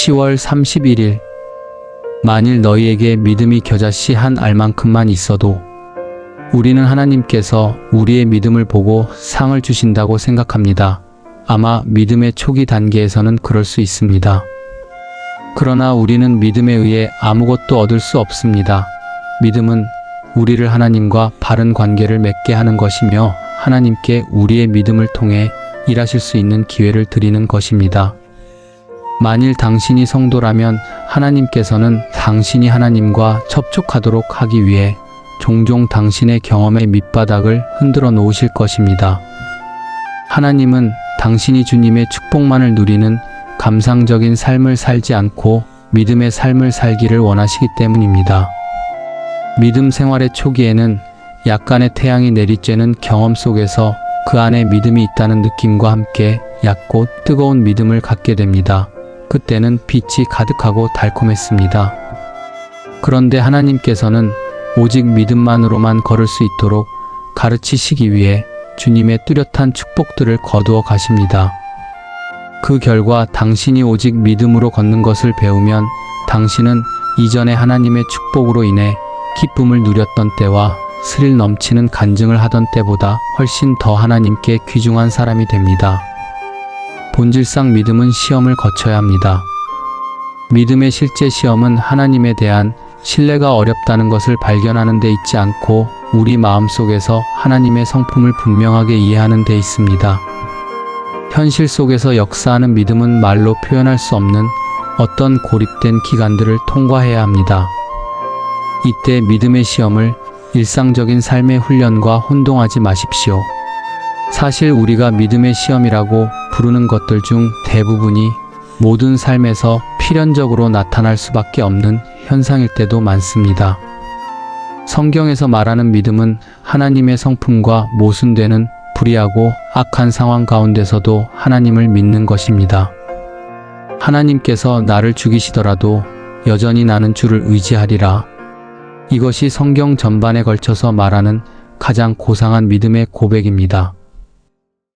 10월 31일 만일 너희에게 믿음이 겨자씨 한 알만큼만 있어도 우리는 하나님께서 우리의 믿음을 보고 상을 주신다고 생각합니다. 아마 믿음의 초기 단계에서는 그럴 수 있습니다. 그러나 우리는 믿음에 의해 아무것도 얻을 수 없습니다. 믿음은 우리를 하나님과 바른 관계를 맺게 하는 것이며 하나님께 우리의 믿음을 통해 일하실 수 있는 기회를 드리는 것입니다. 만일 당신이 성도라면 하나님께서는 당신이 하나님과 접촉하도록 하기 위해 종종 당신의 경험의 밑바닥을 흔들어 놓으실 것입니다. 하나님은 당신이 주님의 축복만을 누리는 감상적인 삶을 살지 않고 믿음의 삶을 살기를 원하시기 때문입니다. 믿음 생활의 초기에는 약간의 태양이 내리쬐는 경험 속에서 그 안에 믿음이 있다는 느낌과 함께 얕고 뜨거운 믿음을 갖게 됩니다. 그때는 빛이 가득하고 달콤했습니다. 그런데 하나님께서는 오직 믿음만으로만 걸을 수 있도록 가르치시기 위해 주님의 뚜렷한 축복들을 거두어 가십니다. 그 결과 당신이 오직 믿음으로 걷는 것을 배우면 당신은 이전에 하나님의 축복으로 인해 기쁨을 누렸던 때와 스릴 넘치는 간증을 하던 때보다 훨씬 더 하나님께 귀중한 사람이 됩니다. 본질상 믿음은 시험을 거쳐야 합니다. 믿음의 실제 시험은 하나님에 대한 신뢰가 어렵다는 것을 발견하는 데 있지 않고 우리 마음 속에서 하나님의 성품을 분명하게 이해하는 데 있습니다. 현실 속에서 역사하는 믿음은 말로 표현할 수 없는 어떤 고립된 기간들을 통과해야 합니다. 이때 믿음의 시험을 일상적인 삶의 훈련과 혼동하지 마십시오. 사실 우리가 믿음의 시험이라고 부르는 것들 중 대부분이 모든 삶에서 필연적으로 나타날 수밖에 없는 현상일 때도 많습니다. 성경에서 말하는 믿음은 하나님의 성품과 모순되는 불의하고 악한 상황 가운데서도 하나님을 믿는 것입니다. 하나님께서 나를 죽이시더라도 여전히 나는 주를 의지하리라. 이것이 성경 전반에 걸쳐서 말하는 가장 고상한 믿음의 고백입니다.